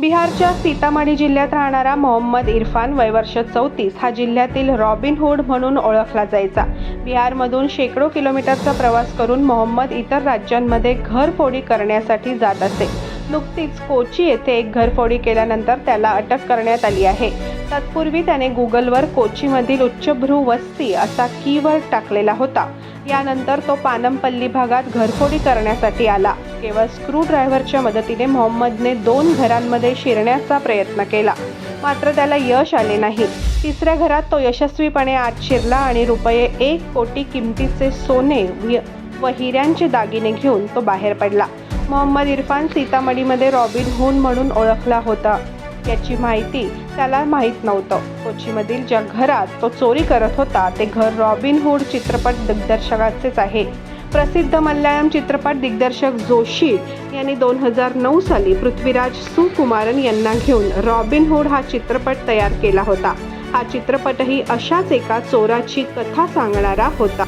बिहारच्या सीतामढी जिल्ह्यात राहणारा मोहम्मद इरफान वयवर्ष चौतीस हा जिल्ह्यातील रॉबिनहूड म्हणून ओळखला जायचा. बिहारमधून शेकडो किलोमीटरचा प्रवास करून मोहम्मद इतर राज्यांमध्ये घरफोडी करण्यासाठी जात असे. नुकतीच कोची येथे एक घरफोडी केल्यानंतर त्याला अटक करण्यात आली आहे. तत्पूर्वी त्याने गुगलवर कोचीमधील उच्चभ्रू वस्ती असा कीवर्ड टाकलेला होता. यानंतर तो पानमपल्ली भागात घरफोडी करण्यासाठी आला. केवळ स्क्रू ड्रायव्हरच्या मदतीने मोहम्मदने दोन घरांमध्ये शिरण्याचा प्रयत्न केला. मात्र त्याला यश आले नाही. तिसऱ्या घरात तो यशस्वीपणे आत शिरला आणि रुपये एक कोटी किमतीचे सोने व हिऱ्यांचे दागिने घेऊन तो बाहेर पडला. मोहम्मद इरफान सीतामढीमध्ये रॉबिन हून म्हणून ओळखला होता. याची माहिती त्याला माहीत नव्हतं. कोचीमधील ज्या घरात तो चोरी करत होता ते घर रॉबिन हुड चित्रपट दिग्दर्शकाचेच आहे. प्रसिद्ध मल्याळम चित्रपट दिग्दर्शक जोशी यांनी दोन हजार नऊ साली पृथ्वीराज सुकुमारन यांना घेऊन रॉबिन हुड हा चित्रपट तयार केला होता. हा चित्रपटही अशाच एका चोराची कथा सांगणारा होता.